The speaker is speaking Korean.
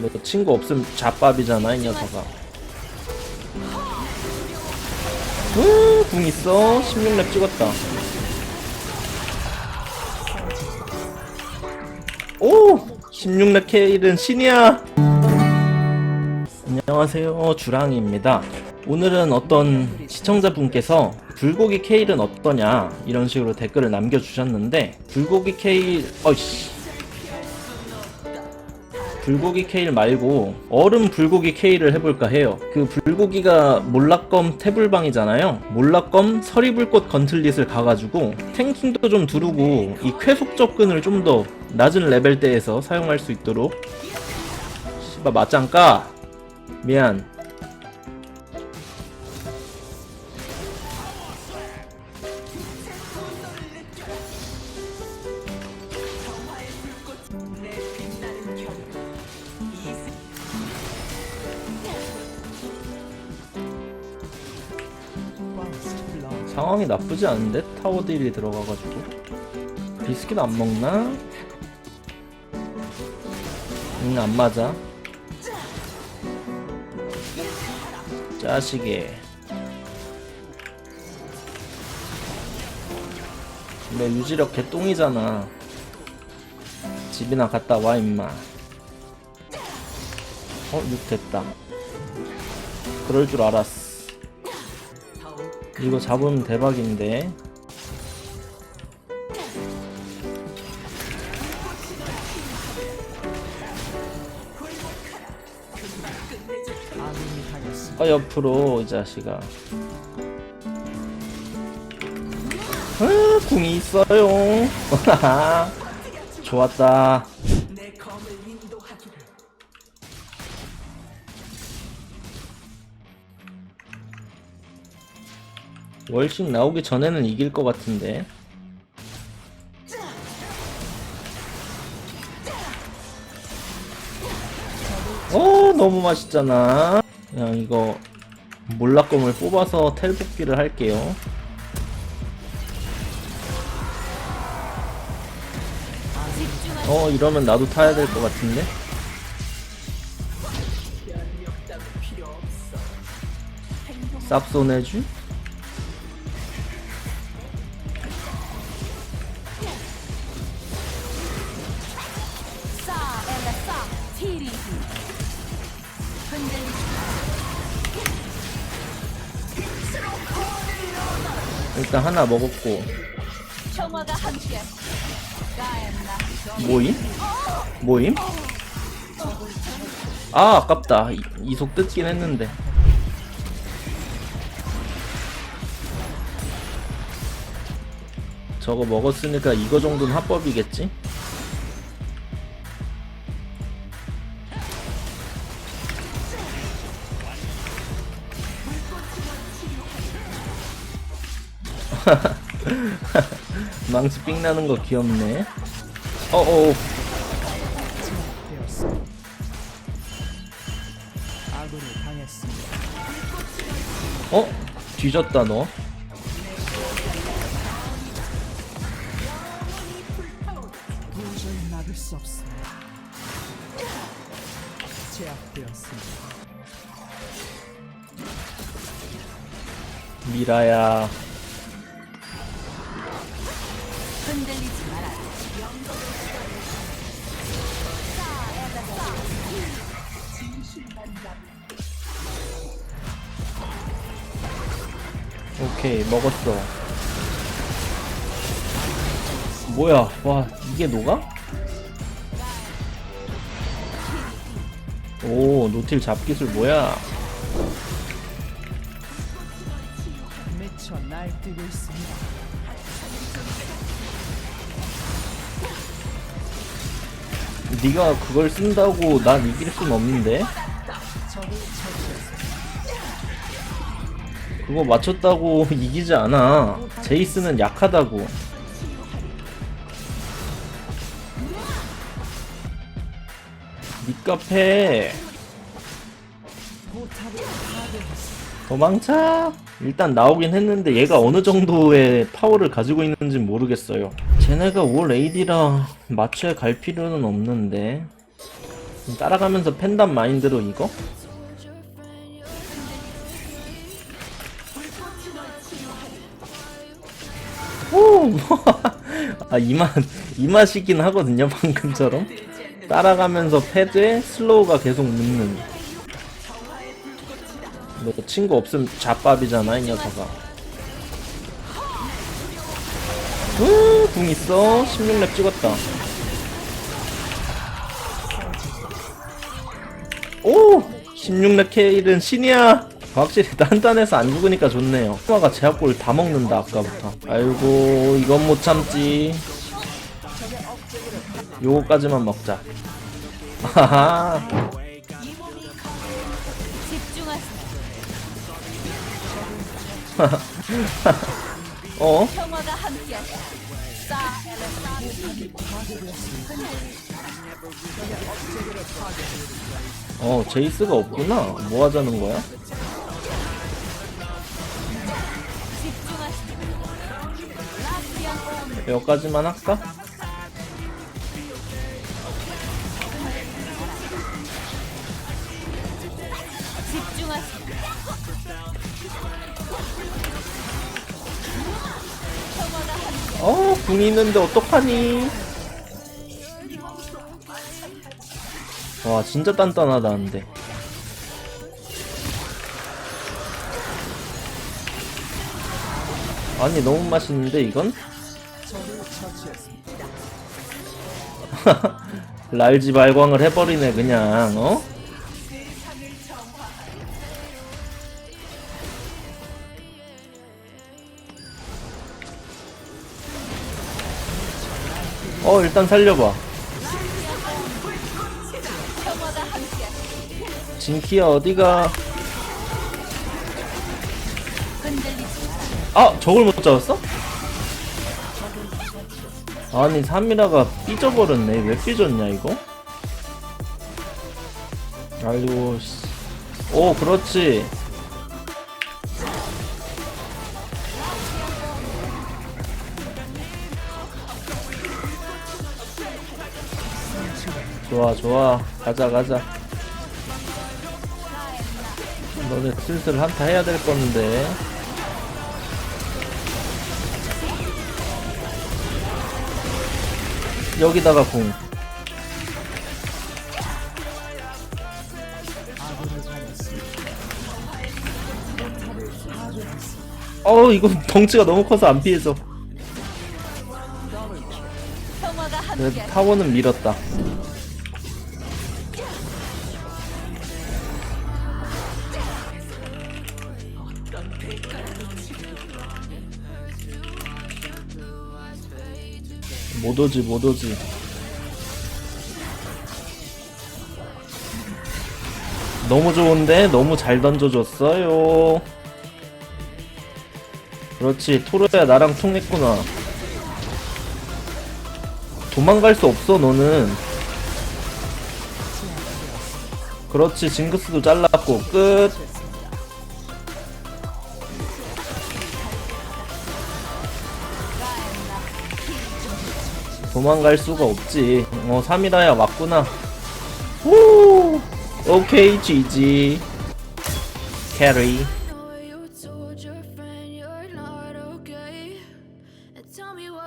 너 친구 없음 잡밥이잖아 이 녀석아. 으, 궁 있어? 16렙 찍었다. 오! 16렙 케일은 신이야. 안녕하세요 주랑입니다. 오늘은 어떤 시청자분께서 불고기 케일은 어떠냐 이런 식으로 댓글을 남겨주셨는데 불고기 케일 어이씨 불고기 케일 말고 얼음 불고기 케일을 해볼까 해요. 그 불고기가 몰락검 태블방이잖아요. 몰락검 서리불꽃 건틀릿을 가가지고 탱킹도 좀 두르고 이 쾌속 접근을 좀 더 낮은 레벨대에서 사용할 수 있도록 씨발 맞짱 까 미안 상황이 나쁘지 않은데? 타워 딜이 들어가가지고. 비스킷 안 먹나? 응 안 맞아. 짜식에 내 유지력 개똥이잖아. 집이나 갔다 와 임마. 어? 6 됐다. 그럴 줄 알았어 이거 잡으면 대박인데. 어 옆으로 이 자식아. 아 궁이 있어요. 좋았다 월식 나오기 전에는 이길 것 같은데. 어 너무 맛있잖아. 그냥 이거 몰락검을 뽑아서 텔복기를 할게요. 어 이러면 나도 타야 될 것 같은데? 쌉소내주 일단 하나 먹었고 모임? 모임? 아 아깝다 이- 이속 뜯긴 했는데 저거 먹었으니까 이거 정도는 합법이겠지? 망치 삥 나는 거 귀엽네 어어 아군이 당했습니다. 어? 뒤졌다 너. 미라야 흔들리지 마라 오케이 먹었어 뭐야 와 이게 녹아? 오 노틸 잡기술 뭐야 미쳐 날뛰고 있습니다. 네가 그걸 쓴다고 난 이길 순 없는데. 그거 맞췄다고 이기지 않아 제이스는 약하다고 파괴했습니다. 도망쳐 일단 나오긴 했는데 얘가 어느 정도의 파워를 가지고 있는지 모르겠어요 쟤네가 올 AD라 맞춰야 갈 필요는 없는데 따라가면서 팬덤 마인드로 이거? 오, 뭐. 아, 이 맛, 이 맛이긴 하거든요, 방금처럼. 따라가면서 패드에 슬로우가 계속 눕는. 너 친구 없으면 잡밥이잖아, 이 녀석아. 으, 궁 있어. 16렙 찍었다. 오! 16렙 케일은 신이야! 확실히 단단해서 안 죽으니까 좋네요. 수마가 제압골 다 먹는다, 아까부터. 아이고, 이건 못 참지. 요거까지만 먹자. 하하. 어? 평화가 함께하자. 어, 제이스가 없구나. 뭐 하자는 거야? 온 여기까지만 할까? 어, 궁이 있는데 어떡하니? 와, 진짜 단단하다, 근데. 아니, 너무 맛있는데, 이건? 랄지 발광을 해버리네, 그냥, 어? 어, 일단 살려봐. 진키야, 어디가? 아, 저걸 못 잡았어? 아니, 사미라가 삐져버렸네. 왜 삐졌냐, 이거? 아이고, 씨. 오, 그렇지. 좋아, 좋아. 가자, 가자. 너네 슬슬 한타 해야 될 건데. 여기다가 공. 어 이거 덩치가 너무 커서 안 그래도 함께하자. 타워는 밀었다. 못 오지 못 오지. 너무 좋은데 너무 잘 던져줬어요. 그렇지 토르야 나랑 통했구나. 도망갈 수 없어 너는 그렇지 징크스도 잘랐고 끝 도망갈 수가 없지. 어 3이라야 왔구나. 오 오케이 GG 캐리